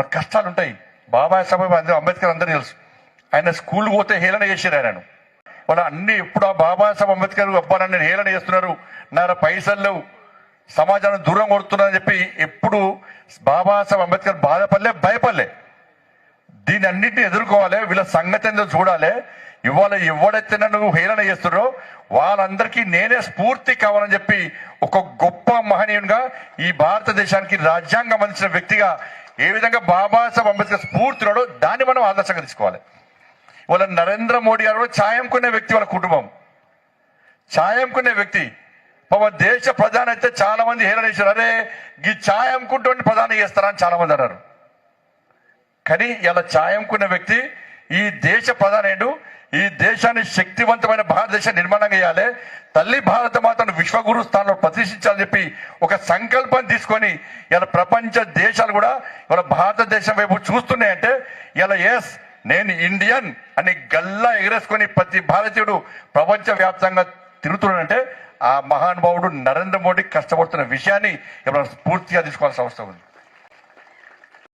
మన కష్టాలు ఉంటాయి. బాబాసాహెబ్ అందరూ అంబేద్కర్ అందరూ తెలుసు. ఆయన స్కూల్ పోతే హేళన చేశారు ఆయన. వాళ్ళ అన్ని ఎప్పుడు ఆ బాబాసాహెబ్ అంబేద్కర్ అబ్బా నన్ను హేళన చేస్తున్నారు. నా పైసలు లేవు. సమాజాన్ని దూరం కొడుతున్నారని చెప్పి ఎప్పుడు బాబాసాహెబ్ అంబేద్కర్ బాధపడలే భయపడలే. దీని అన్నింటిని ఎదుర్కోవాలి. వీళ్ళ సంగతి ఏందో చూడాలి. ఇవాళ ఎవడైతే నన్ను హేళన చేస్తున్నారో వాళ్ళందరికీ నేనే స్ఫూర్తి కావాలని చెప్పి ఒక గొప్ప మహనీయునిగా ఈ భారతదేశానికి రాజ్యాంగం అందించిన వ్యక్తిగా ఏ విధంగా బాబాసాహెబ్ అంబేద్కర్ స్ఫూర్తినాడో దాన్ని మనం ఆదర్శంగా తీసుకోవాలి. వాళ్ళ నరేంద్ర మోడీ గారు ఛాయంకునే వ్యక్తి వాళ్ళ కుటుంబం. ఛాయంకునే వ్యక్తి. పాప దేశ ప్రధాని అయితే చాలా మంది హేళన చేశారు. అరే ఈ ఛాయంకుంటూ ప్రధాని చేస్తారా అని చాలా మంది అన్నారు. కానీ ఇలా ఛాయంకున్న వ్యక్తి ఈ దేశ ప్రధాని ఈ దేశాన్ని శక్తివంతమైన భారతదేశం నిర్మాణం చేయాలి. తల్లి భారత మాతను విశ్వగురు స్థానంలో ప్రతిష్ఠించాలని చెప్పి ఒక సంకల్పం తీసుకొని ఇలా ప్రపంచ దేశాలు కూడా ఇలా భారతదేశం వైపు చూస్తున్నాయంటే ఇలా ఎస్ నేను ఇండియన్ అని గల్లా ఎగరేసుకొని ప్రతి భారతీయుడు ప్రపంచ వ్యాప్తంగా తిరుగుతున్నాడంటే ఆ మహానుభావుడు నరేంద్ర మోడీ కష్టపడుతున్న విషయాన్ని ఇప్పుడు స్ఫూర్తిగా తీసుకోవాల్సిన అవసరం ఉంది.